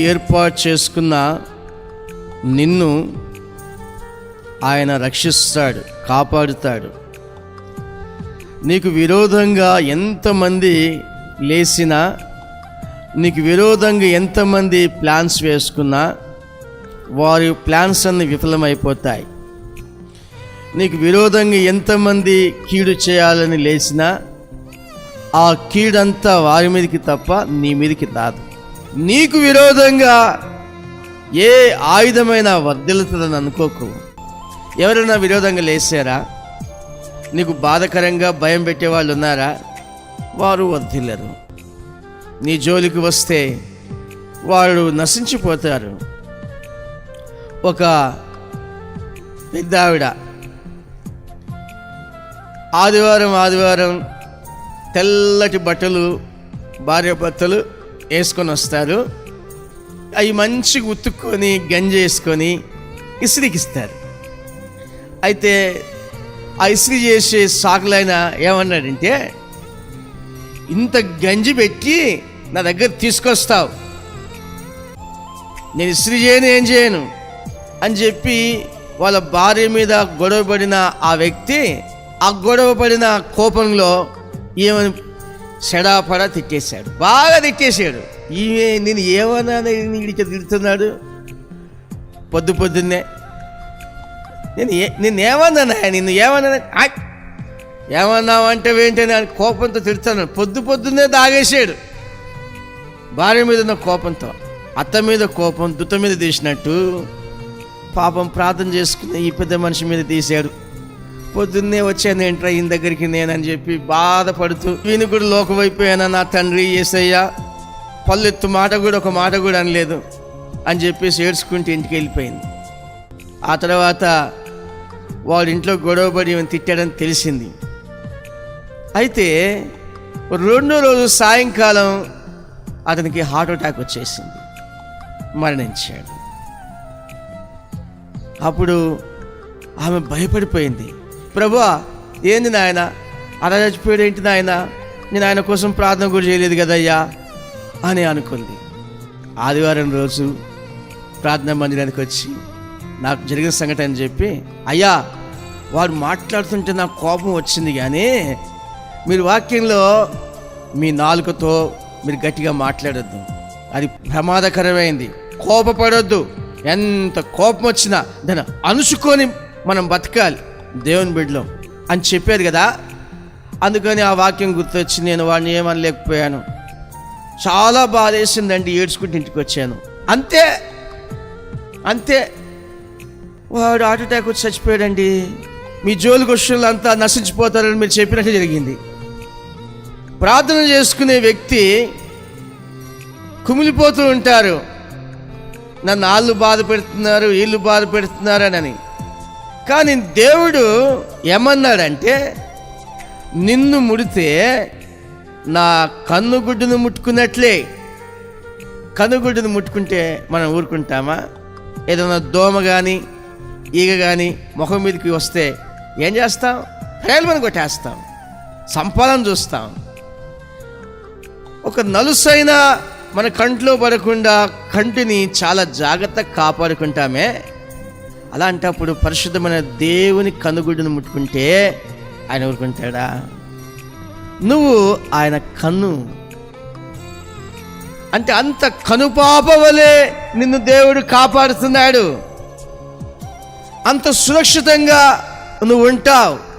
ఏర్పాటు చేసుకున్న నిన్ను ఆయన రక్షిస్తాడు కాపాడుతాడు. నీకు విరోధంగా ఎంతమంది లేచినా నీకు విరోధంగా ఎంతమంది ప్లాన్స్ వేసుకున్నా వారి ప్లాన్స్ అన్ని విఫలమైపోతాయి. నీకు విరోధంగా ఎంతమంది కీడు చేయాలని లేచినా ఆ కీడంతా వారి మీదకి తప్ప నీ మీదకి రాదు. నీకు విరోధంగా ఏ ఆయుధమైన వర్ధిల్లుతుందని అనుకోకు. ఎవరైనా విరోధంగా లేచారా నీకు బాధకరంగా భయం పెట్టే వాళ్ళు ఉన్నారా? వారు వర్ధిల్లరు. నీ జోలికి వస్తే వాళ్ళు నశించిపోతారు. ఒక పెద్ద ఆవిడ ఆదివారం ఆదివారం తెల్లటి బట్టలు భార్య భర్తలు వేసుకొని వస్తారు. అవి మంచిగా ఉతుక్కొని గంజి వేసుకొని ఇస్త్రీకిస్తారు అయితే ఆ ఇస్త్రీ చేసే సాకులైన ఏమన్నాడంటే ఇంత గంజి పెట్టి నా దగ్గర తీసుకొస్తావు. నేను ఇస్త్రీ చేయను ఏం చేయను అని చెప్పి వాళ్ళ భార్య మీద గొడవ పడిన ఆ వ్యక్తి ఆ గొడవ పడిన కోపంలో ఏమని సెడాపడా తిట్టేశాడు. బాగా తిట్టేశాడు. ఈమె నేను ఏమన్నా ఇడికి తిడుతున్నాడు? పొద్దు పొద్దున్నే. నేను ఏ నేను ఏమన్నా నిన్ను ఏమన్నా ఏమన్నా అంటే ఏంటని అని కోపంతో తిడుతాను పొద్దు పొద్దున్నే దాగేసాడు భార్య మీద ఉన్న కోపంతో అత్త మీద కోపం దుత్త మీద తీసినట్టు పాపం ప్రార్థన చేసుకుని ఈ పెద్ద మనిషి మీద తీశాడు. పొద్దున్నే వచ్చాను ఏంట్రా ఈయన దగ్గరికి నేనని చెప్పి బాధపడుతూ ఈయన కూడా లోకమైపోయానా నా తండ్రి ఏసయ్యా. పల్లెత్తు మాట కూడా ఒక మాట కూడా అనలేదు అని చెప్పేసి ఏడ్చుకుంటూ ఇంటికి వెళ్ళిపోయింది. ఆ తర్వాత వాడింట్లో గొడవపడి తిట్టాడని తెలిసింది. అయితే రెండో రోజు సాయంకాలం అతనికి హార్ట్ అటాక్ వచ్చేసింది మరణించాడు. అప్పుడు ఆమె భయపడిపోయింది. ప్రభువా ఏంది నాయన? అలా చచ్చిపోయాడు ఏంటి నాయన? నేను ఆయన కోసం ప్రార్థన కూడా చేయలేదు కదయ్యా? అని అనుకుంది. ఆదివారం రోజు ప్రార్థన మందిరానికి వచ్చి నాకు జరిగిన సంఘటన అని చెప్పి అయ్యా వారు మాట్లాడుతుంటే నాకు కోపం వచ్చింది కానీ మీరు వాక్యంలో మీ నాలుకతో మీరు గట్టిగా మాట్లాడొద్దు. అది ప్రమాదకరమైంది. కోపపడొద్దు. ఎంత కోపం వచ్చినా దాన్ని అనుసుకొని మనం బతకాలి. దేవుని బిడ్డలో అని చెప్పారు కదా. అందుకని ఆ వాక్యం గుర్తొచ్చి నేను వాడిని ఏమనలేకపోయాను. చాలా బాధ వేసిందండి ఏడ్చుకుంటూ ఇంటికి వచ్చాను. అంతే అంతే. వాడు హార్ట్ అటాక్ వచ్చి చచ్చిపోయాడండి. మీ జోలికి క్వశ్చన్లు అంతా నశించిపోతారని మీరు చెప్పినట్టు జరిగింది. ప్రార్థన చేసుకునే వ్యక్తి కుమిలిపోతూ ఉంటారు. నన్ను వాళ్ళు బాధ పెడుతున్నారు వీళ్ళు బాధ పెడుతున్నారని కానీ దేవుడు ఏమన్నాడంటే నిన్ను ముడితే నా కన్నుగుడ్డును ముట్టుకున్నట్లే. కన్నుగుడ్డును ముట్టుకుంటే మనం ఊరుకుంటామా? ఏదైనా దోమ కానీ ఈగ కానీ ముఖం మీదకి వస్తే ఏం చేస్తాం? ప్రేమను కొట్టేస్తాం. సంపాదన చూస్తాం. ఒక నలుసైనా మన కంట్లో పడకుండా కంటిని చాలా జాగ్రత్తగా కాపాడుకుంటామే. అలాంటప్పుడు పరిశుద్ధమైన దేవుని కనుగుడ్డును ముట్టుకుంటే ఆయన ఊరుకుంటాడా? నువ్వు ఆయన కన్ను. అంటే అంత కనుపాప వలె నిన్ను దేవుడు కాపాడుతున్నాడు. అంత సురక్షితంగా నువ్వు ఉంటావు.